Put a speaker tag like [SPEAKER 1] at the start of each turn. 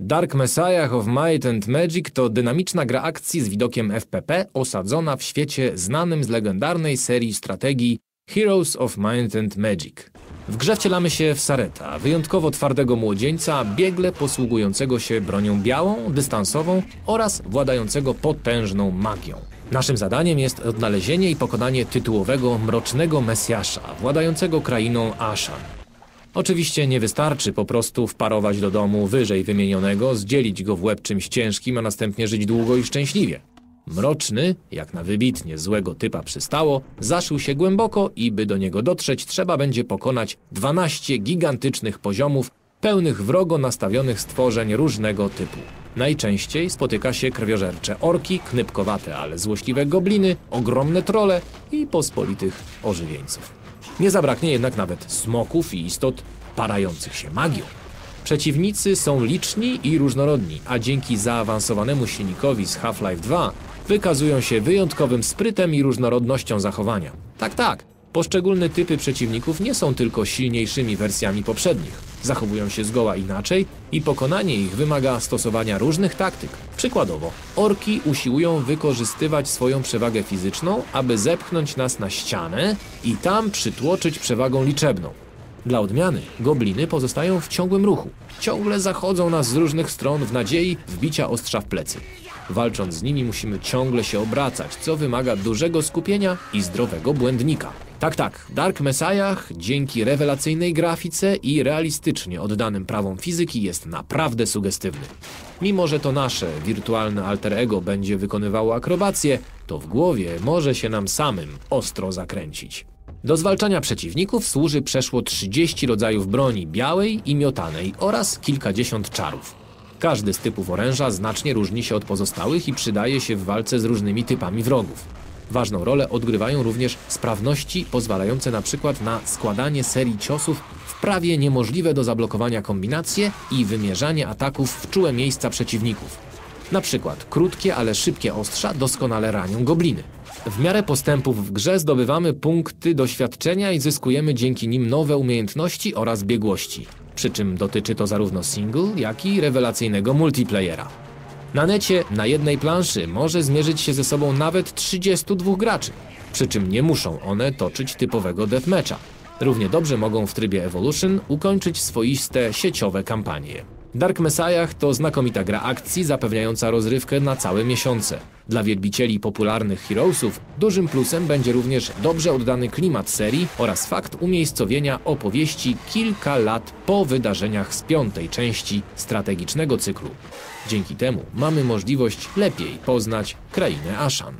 [SPEAKER 1] Dark Messiah of Might and Magic to dynamiczna gra akcji z widokiem FPP osadzona w świecie znanym z legendarnej serii strategii Heroes of Might and Magic. W grze wcielamy się w Sareta, wyjątkowo twardego młodzieńca, biegle posługującego się bronią białą, dystansową oraz władającego potężną magią. Naszym zadaniem jest odnalezienie i pokonanie tytułowego mrocznego Mesjasza, władającego krainą Ashan. Oczywiście nie wystarczy po prostu wparować do domu wyżej wymienionego, zdzielić go w łeb czymś ciężkim, a następnie żyć długo i szczęśliwie. Mroczny, jak na wybitnie złego typa przystało, zaszył się głęboko i by do niego dotrzeć trzeba będzie pokonać 12 gigantycznych poziomów pełnych wrogo nastawionych stworzeń różnego typu. Najczęściej spotyka się krwiożercze orki, knypkowate, ale złośliwe gobliny, ogromne trole i pospolitych ożywieńców. Nie zabraknie jednak nawet smoków i istot parających się magią. Przeciwnicy są liczni i różnorodni, a dzięki zaawansowanemu silnikowi z Half-Life 2 wykazują się wyjątkowym sprytem i różnorodnością zachowania. Tak, tak, poszczególne typy przeciwników nie są tylko silniejszymi wersjami poprzednich. Zachowują się zgoła inaczej i pokonanie ich wymaga stosowania różnych taktyk. Przykładowo, orki usiłują wykorzystywać swoją przewagę fizyczną, aby zepchnąć nas na ścianę i tam przytłoczyć przewagą liczebną. Dla odmiany, gobliny pozostają w ciągłym ruchu. Ciągle zachodzą nas z różnych stron w nadziei wbicia ostrza w plecy. Walcząc z nimi musimy ciągle się obracać, co wymaga dużego skupienia i zdrowego błędnika. Tak, tak, Dark Messiah dzięki rewelacyjnej grafice i realistycznie oddanym prawom fizyki jest naprawdę sugestywny. Mimo, że to nasze wirtualne alter ego będzie wykonywało akrobacje, to w głowie może się nam samym ostro zakręcić. Do zwalczania przeciwników służy przeszło 30 rodzajów broni białej i miotanej oraz kilkadziesiąt czarów. Każdy z typów oręża znacznie różni się od pozostałych i przydaje się w walce z różnymi typami wrogów. Ważną rolę odgrywają również sprawności pozwalające na przykład na składanie serii ciosów w prawie niemożliwe do zablokowania kombinacje i wymierzanie ataków w czułe miejsca przeciwników. Na przykład krótkie, ale szybkie ostrza doskonale ranią gobliny. W miarę postępów w grze zdobywamy punkty doświadczenia i zyskujemy dzięki nim nowe umiejętności oraz biegłości. Przy czym dotyczy to zarówno single, jak i rewelacyjnego multiplayera. Na necie na jednej planszy może zmierzyć się ze sobą nawet 32 graczy, przy czym nie muszą one toczyć typowego deathmatcha. Równie dobrze mogą w trybie Evolution ukończyć swoiste sieciowe kampanie. Dark Messiah to znakomita gra akcji zapewniająca rozrywkę na całe miesiące. Dla wielbicieli popularnych Heroesów dużym plusem będzie również dobrze oddany klimat serii oraz fakt umiejscowienia opowieści kilka lat po wydarzeniach z piątej części strategicznego cyklu. Dzięki temu mamy możliwość lepiej poznać krainę Ashan.